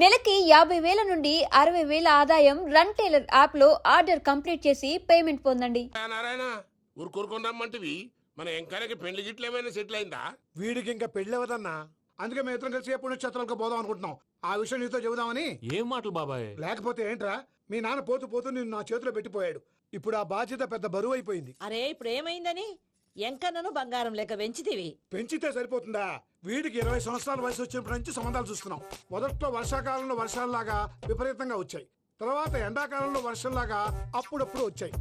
నెలకి యాభై వేల నుండి అరవై వేల ఆదాయం రన్ టైలర్ యాప్లో ఆర్డర్ కంప్లీట్ చేసి పేమెంట్ పొందండి. మన ఎంకాయకి పెళ్ళి గిట్లు ఏమైనా సెటిల్ అయిందా? వీడికి ఇంకా పెళ్ళవదన్నా అందుకే మేము ఇద్దరం కలిసి పుణ్యక్షేత్రాలకు పోదాం అనుకుంటున్నాం. ఆ విషయం నీతో చెబుదామని. ఏం మాటలు బాబాయ్? లేకపోతే ఏంట్రా మీ నాన్న పోతూ పోతూ నిన్ను నా చేతిలో పెట్టిపోయాడు. ఇప్పుడు ఆ బాధ్యత పెద్ద బరువు అయిపోయింది. అరే ఇప్పుడు ఏమైందని? ఎంకన్నను బంగారం లెక్క పెంచితివి పెంచితే సరిపోతుందా? వీడికి ఇరవై సంవత్సరాల వయసు వచ్చినప్పటి నుంచి సంబంధాలు చూస్తున్నాం. మొదట్లో వర్షాకాలంలో వర్షాలలాగా విపరీతంగా వచ్చాయి. తర్వాత ఎండాకాలంలో వర్షంలాగా అప్పుడప్పుడు వచ్చాయి.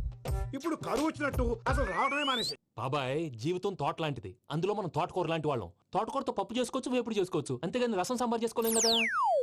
ఇప్పుడు కరువు వచ్చినట్టు అసలు రావడమే మానేసి. బాబాయ్ జీవితం తోట లాంటిది అందులో మనం తోటకూర లాంటి వాళ్ళం. తోటకూరతో పప్పు చేసుకోవచ్చు వేపుడు చేసుకోవచ్చు. అంతేగాని రసం సాంబార్ చేసుకోలేం కదా?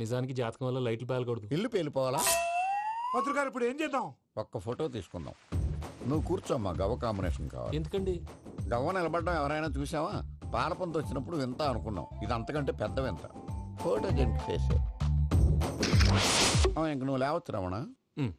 నిజానికి జాతకం వల్ల లైట్లు పేలకూడదు. ఇల్లు పేలిపోవాలా? పంతులు గారు ఇప్పుడు ఏం చేద్దాం? ఒక్క ఫోటో తీసుకుందాం. నువ్వు కూర్చోమ్మా గవ్వ కాంబినేషన్ కావాలి. ఎందుకండి? గవ్వ నిలబడడం ఎవరైనా చూసావా? పాలపంత వచ్చినప్పుడు వింత అనుకున్నాం. ఇది అంతకంటే పెద్ద వింత. ఫోటో జంక్ చేసే ఇంక నువ్వు లేవచ్చు రమణ. ఉమ్.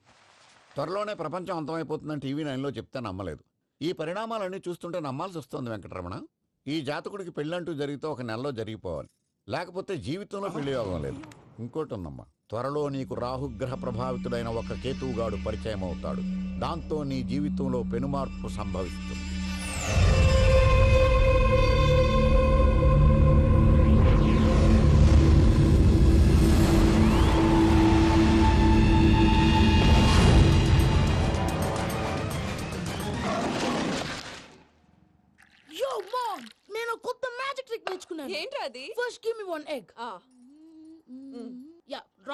త్వరలోనే ప్రపంచం అంతమైపోతుందని టీవీ నైన్లో చెప్తే నమ్మలేదు. ఈ పరిణామాలన్నీ చూస్తుంటే నమ్మాల్సి వస్తుంది వెంకటరమణ. ఈ జాతకుడికి పెళ్ళంటూ జరిగితే ఒక నెలలో జరిగిపోవాలి. లేకపోతే జీవితంలో పెళ్ళి యోగం లేదు. ఇంకోటి ఉందమ్మా త్వరలో నీకు రాహుగ్రహ ప్రభావితుడైన ఒక కేతువుగాడు పరిచయం అవుతాడు దాంతో నీ జీవితంలో పెనుమార్పు సంభవిస్తుంది. యో మామ్ నేను కొత్త మ్యాజిక్ ట్రిక్ నేర్చుకున్నాను. ఏంట్రా అది? First give me one egg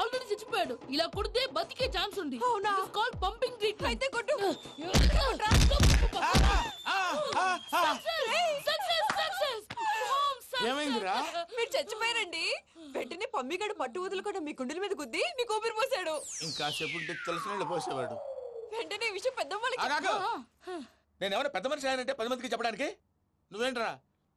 already చచ్చిపోయాడు. ఇలా కొడితే బతికే ఛాన్స్ ఉంది. అవునా? కాల్ పంపింగ్ ట్రీట్మెంట్ అయితే కొట్టు. ఏమైందిరా? మీరు చచ్చిపోయారండి. వెంటనే పమ్మిగాడు పట్టు వదులుకుండా మీ గుండెల మీద గుద్ది మీకు ఊపిరి పోసాడు. ఇంకా సేపు ఉంటే తెలిసిన వాళ్ళు పోసేవాడు. వెంటనే విషయం పెద్ద. నేను ఎవరైనా పెద్ద మనిషి అయ్యానంటే పది మందికి చెప్పడానికి? నువ్వేంట్రా?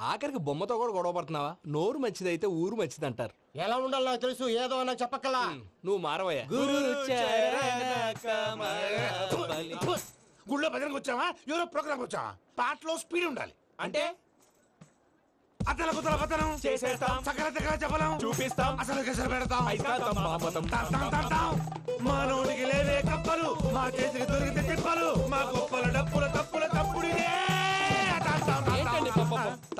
ఆఖరికి బొమ్మతో కూడా గొడవ పడుతున్నావా? నోరు మంచిదైతే ఊరు మంచిది అంటారు ఎలా ఉండాలో నాకు తెలుసు ఏదో నాకు చెప్పక్కలా నువ్వు మారవయ్యా. గుళ్ళో భజనకు వచ్చావా? ఎవరో ప్రోగ్రామ్ వచ్చావా? పాటలో స్పీడ్ ఉండాలి. అంటే? అతల కుతల పతనం. చేసేస్తాం. సకల దగ్గర చెప్పలేం చూపిస్తాం. అసలు గసలు పెడతాం. బాపతం. మా నోటికి లేవే కప్పలు. మా చేతికి దొరికితే తిప్పలు. మా గొప్పల డప్పుల తప్పుల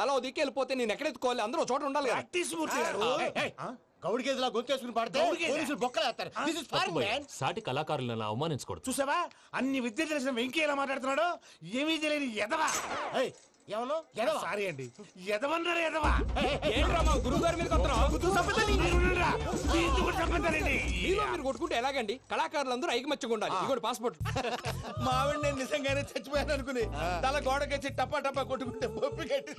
తల దిక్కి వెళ్ళిపోతే నేను ఎక్కడ ఎత్తుకోవాలి? అందరూ చోట ఉండాలి కదా. ప్రాక్టీస్ మూర్తి గారు. గౌడి గేదెలా గొంతేసుకుని పాడితే? పోలీసులు బొక్కలు వేస్తారు. This is foreign. మ్యాన్ సాటి కళాకారులను అలా అవమానించకూడదు. చూసావా? అన్ని విద్య తెలిసిన వెంకీ ఎలా మాట్లాడుతున్నాడు? ఏమీ తెలియని ఎదవా? ఏయ్ ఏమను? ఎడవా. సారీ అండి. ఎదవన్నారు ఎదవా. ఏంట్రా మా గురువు గారి మీద గుర్తు సంపదని మీరుండురా. దీంతో కూడా సంపదనండి. మీరు మీరు కొట్టుకుంటే ఎలాగండి? కళాకారులందరూ ఐకమత్యంగా ఉండాలి. ఇదిగోటి పాస్పోర్ట్ మా ఆవిడ నేను నిజంగానే చచ్చిపోయాను అనుకుని తల గోడకొచ్చి టపా టపా కొట్టుకుంటే బొప్పి కట్టి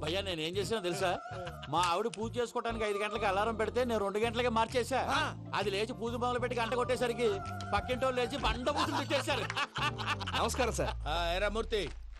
భయ్యా నేను ఏం చేసినా తెలుసా? మా ఆవిడ పూజ చేసుకోవడానికి ఐదు గంటలకి అలారం పెడితే నేను రెండు గంటలకి మార్చేసా అది లేచి పూజ మొదలు పెట్టి గంట కొట్టేసరికి పక్కింటి వాళ్ళు లేచి బండ పూజలు పెట్టేశారు. నమస్కారం సార్. ఆ, ఏరా మూర్తి.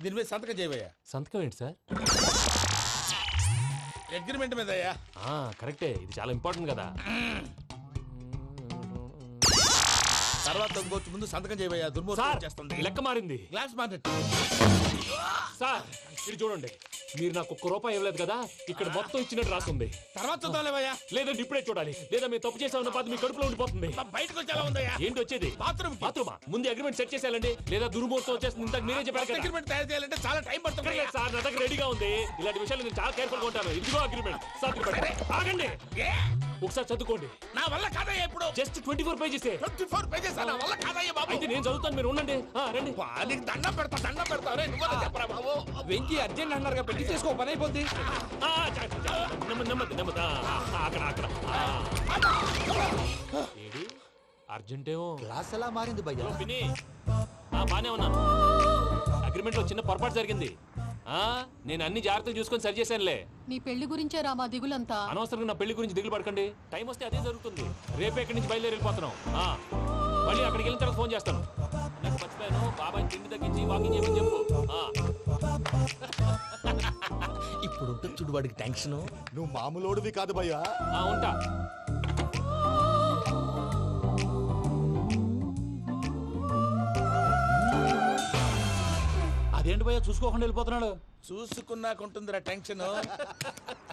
దీని మీద సంతకం చేయవయ్యా. సంతకం ఏంటి సార్? అగ్రిమెంట్ మీద అయ్యా ఆ, కరెక్టే. ఇది చాలా ఇంపార్టెంట్ కదా. తర్వాత ఇంకొచ్చి ముందు సంతకం చేయవయ్యా. సార్ దుర్మోహం చేస్తుంది లెక్క మారింది. గ్లాస్ మార్కెట్ సార్ ఇది చూడండి. మీరు నాకు ఒక్క రూపాయి ఇవ్వలేదు కదా? ఇక్కడ మొత్తం ఇచ్చినట్టు రాస్తుంది. తర్వాత చూద్దాంలేవయ్యా. లేదంటే ఇప్పుడే చూడాలి. లేదా మీరు తప్పు చేసామన్న బాధ మీ కడుపులో ఉండిపోతుంది. బయటకు వచ్చేలా ఉందయ్యా. ఏంటి వచ్చేది? బాత్రూమ్ బాత్రూమా? ముందు అగ్రిమెంట్ సెట్ చేసేయాలండి. లేదా దుర్మూర్తం వచ్చేస్తుంది. ఇంతకు మీరే చెప్పారు అగ్రిమెంట్ తయారు చేయాలంటే చాలా టైం పడుతుంది సార్ నా దగ్గర రెడీగా ఉంది. ఇలాంటి విషయాలు నేను చాలా కేర్ఫుల్గా ఉంటాను. ఇదిగో అగ్రిమెంట్ ఆగండి. ఏ? ఒకసారి చదువుకోండి. నా వల్ల కాదయ్యా ఇప్పుడు. Just twenty four pages twenty four pages నా వల్ల కాదయ్యా బాబు. అయితే నేను చదువుతాను మీరు ఉండండి. రండి. బా, నీకు దండం పెడతా దండం పెడతా. రే నువ్వు చెప్పరా బాబు? వెంకీ అర్జెంట్ అన్నారుగా పెళ్ళి చేసుకో పని అయిపోద్ది. నెమ్మది నెమ్మది అక్కడ అర్జెంటేమో. క్లాస్ ఎలా మారింది భయ్యా? ఆ, బానే ఉన్నాను అగ్రిమెంట్లో చిన్న పొరపాటు జరిగింది. ఆ నేను అన్ని జాగ్రత్తలు చూసుకొని సరి చేశానులే. నీ పెళ్ళి గురించే రా మా దిగులంతా. అనవసరంగా నా పెళ్ళి గురించి దిగులు పడకండి. టైం వస్తే అదే జరుగుతుంది. రేపే ఇక్కడి నుంచి బయలుదేరి వెళ్ళిపోతున్నాం. ఆ, మళ్ళీ అక్కడికి వెళ్ళిన తర్వాత ఫోన్ చేస్తాను. మర్చిపోయాను బాబాయ్ తిండి తగ్గించి వాకింగ్ చేయమని చెప్పు. ఆ, ఇప్పుడు ఉంటుంది చూడు వాడికి టెన్షన్ నువ్వు మామూలోడివి కాదు భయ్యా. ఆ, ఉంటా. అదేంటి భయ్యా చూసుకోకుండా వెళ్ళిపోతున్నాడు? చూసుకున్నాక ఉంటుందిరా టెన్షన్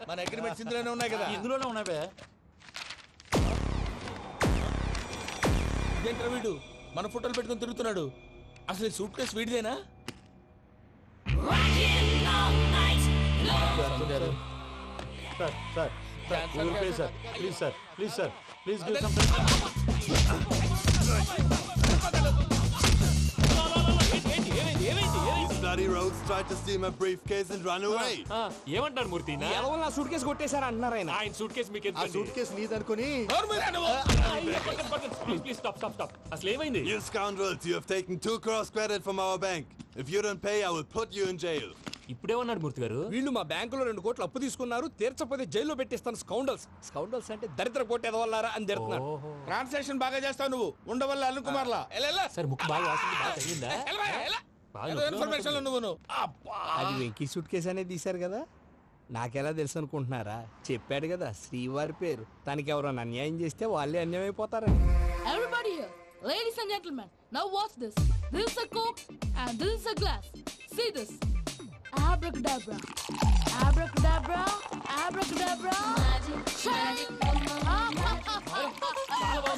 మన అగ్రిమెంట్స్ ఇందులోనే ఉన్నాయి కదా. ఇందులోనే ఉన్నాయి భయ్యా. ఇదేంట్రా వీడు? మన ఫోటోలు పెట్టుకుని తిరుగుతున్నాడు అసలు suitcase వీడిదేనా sir sir Google Pay sir please sir please sir please give some ఏంటి ఏమైంది ఏమైంది bloody rogues tried to steal my briefcase and run away. ఆ, ఏమంటారు మూర్తి? నా? ఎలా నా? సూట్ కేసు కొట్టేశారా అంటున్నారు ఆయన. ఆయన సూట్ కేసు మీకు ఆ suitcase నీదనుకుని please please stop stop stop అసలు ఏమైంది? You scoundrels, you have taken two cross credit from our bank. If you don't pay, I will put you in jail. ఇప్పుడేమన్నాడు మూర్తి గారు. వీళ్ళు మా బ్యాంకులో రెండు కోట్లు అప్పు తీసుకున్నారు తీర్చపోతే జైల్లో పెట్టిస్తాను స్కౌండల్స్. స్కౌండల్స్ అంటే దరిద్ర కోట ఎదవల్లారా అని తిడుతున్నాడు ఓహో. ట్రాన్సాక్షన్ బాగా చేస్తావు నువ్వు. ఉండవల్ల అల్లు కుమార్లా. సరే ముక్కు బాగా వాసింది బాగా తగిలిందా? ఇన్ఫర్మేషన్. నువ్వు అబ్బా అది వెంకీ సూట్ కేసు అనేది తీశారు కదా నాకెలా తెలుసు అనుకుంటున్నారా చెప్పాడు కదా శ్రీవారి పేరు తనకి ఎవరైనా అన్యాయం చేస్తే వాళ్ళే అన్యాయం అయిపోతారని Everybody here, ladies and gentlemen, now watch this. This is a coke and this is a glass. See this. Abracadabra. Abracadabra. Abracadabra. చాలా బాగుంది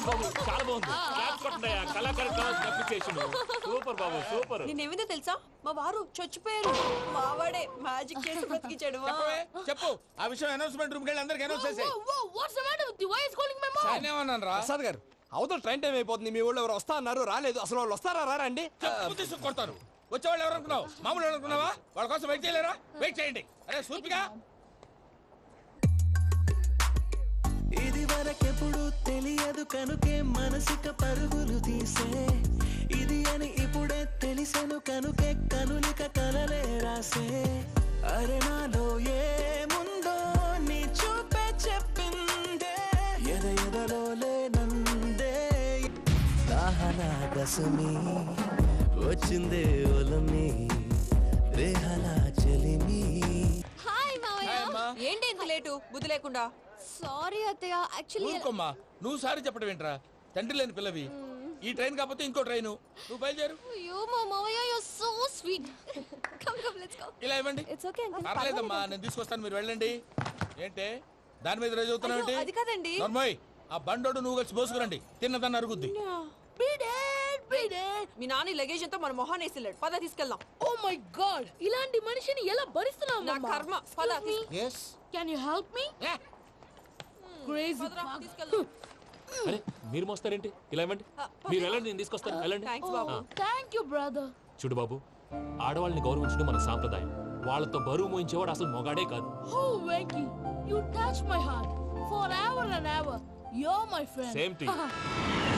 బాబు చాలా బాగుంది. క్లాప్స్ కొట్టండి కళాకారు కావాల్సిన అప్లికేషన్. సూపర్ బాబు సూపర్. నేనేమిందో తెలుసా? మా వారు చచ్చిపోయారు. మావాడే మ్యాజిక్ చేసి బ్రతికించాడు చెప్పు. ఆ విషయం అనౌన్స్మెంట్ రూమ్ వెళ్ళి అందరికి అనౌన్స్ చేసేయ్. రా. ప్రసాద్ గారు అవతల ట్రైన్ టైం అయిపోతుంది. మీ ఊళ్ళో ఎవరు వస్తా అన్నారు రాలేదు. అసలు వాళ్ళు వస్తారా రారా అండి? కొడతారు. వచ్చేవాళ్ళు ఎవరు అనుకున్నావు? మామూలు ఎవరు అనుకున్నావా? వాళ్ళ కోసం వెయిట్ చేయలేరా? వెయిట్ చేయండి. అరే సూపిగా ఇది వరకెప్పుడు తెలియదు కనుకే మనసిక పరుగులు తీసే. ఇది అని ఇప్పుడే తెలిసెను కనుకే కనులిక కలలే రాసే. అరే నాలో ఏముందో నీ చూపే చెప్పిందే. ఎద ఎదలో లేనందే. దాహనా దశమి వచ్చిందే ఒలమి రేహలా చెలిమి. బుద్ధి లేకుండా. సారీ అత్తయ్య. యాక్చువల్లీ ఊరుకోమ్మా. నువ్వు సారి చెప్పడం ఏంట్రా? తండ్రి లేని పిల్లవి. ఈ ట్రైన్ కాకపోతే ఇంకో ట్రైన్. నువ్వు బయలుదేరు. అయ్యో మా మావయ్య you so sweet come come let's go ఇలా ఇవ్వండి. ఇట్స్ ఓకే అంకుల్ పర్లేదమ్మా నేను తీసుకొస్తాను మీరు వెళ్ళండి. ఏంటే? దాని మీద రోజు చదువుతున్నావు అయ్యో, అది కాదండి. నర్మోయ్ ఆ బండోడు నువ్వు కలిసి పోసుకురండి తిన్నదాన్ని అరుగుద్ది. It. మీ నాన్న లగేజ్ అంతా మన మొహాన్ వేసిల్లాడు పద తీసుకెళ్దాం Oh my god. ఇలాంటి మనిషిని ఎలా భరిస్తున్నావు నా? కర్మ పద? Yes Can you help me? Crazy. Padara, fuck. తీసుకెళ్దాం అరే మీరు మోస్తారేంటి ఇలా ఇవ్వండి మీరు వెళ్ళండి నేను తీసుకొస్తాను వెళ్ళండి thank you, brother. చూడు బాబు ఆడవాళ్ళని గౌరవించడం మన సాంప్రదాయం వాళ్ళతో బరువు మోయించేవాడు అసలు మొగాడే కాదు Oh, Venky, you touch my heart. Forever and ever. You're my friend. Same to you.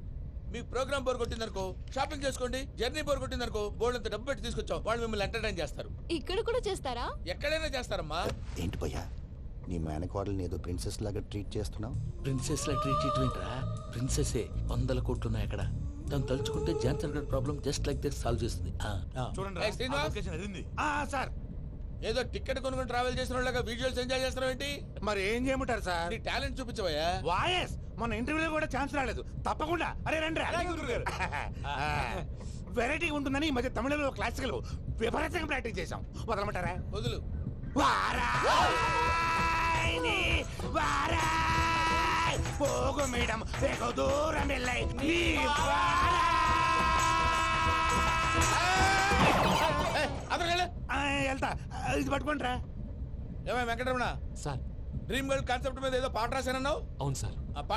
మీకు ప్రోగ్రామ్ బోర్ కొట్టిందనుకో షాపింగ్ చేసుకోండి జర్నీ బోర్ కొట్టిందనుకో బోర్డు అంత డబ్బు పెట్టి తీసుకొచ్చాం. వాళ్ళు మిమ్మల్ని ఎంటర్టైన్ చేస్తారు. ఇక్కడ కూడా చేస్తారా? ఎక్కడైనా చేస్తారమ్మా. ఏంటి భయ్యా? నీ మేనకోడల్ని ఏదో ప్రిన్సెస్ లాగా ట్రీట్ చేస్తున్నావు? ప్రిన్సెస్ లా ట్రీట్ చేయటమేంట్రా? ప్రిన్సెస్ వందల కోట్లు ఉన్నాయి అక్కడ. తను తలుచుకుంటే Johnson God problem just like this solve చేస్తుంది. సార్. ఏదో టికెట్ కొనుక్కొని ట్రావెల్ చేసిన వాళ్ళగా విజువల్స్ ఎంజాయ్ చేస్తున్నావు ఏంటి? మరి ఏం చేయమంటారు సార్? నీ టాలెంట్ చూపించవయ్యా. వాయస్! మన ఇంటర్వ్యూలో కూడా ఛాన్స్ రాలేదు. తప్పకుండా. అరే రండి వెరైటీ ఉంటుందని ఈ మధ్య తమిళంలో క్లాసికల్ విపరీతంగా ప్రాక్టీస్ చేశాం. వదలమంటారా? వదులు. వారాయని వారాయ్! పోగు మేడం వెగు దూరం వెళ్ళై నీ అతను వెళ్తా. ఇది పట్టుకుంటారా ఏమై Venkataramana? Sir. Dream girl concept మీద ఏదో పాట రాశానన్నావు? అవును సార్. ఆ పాట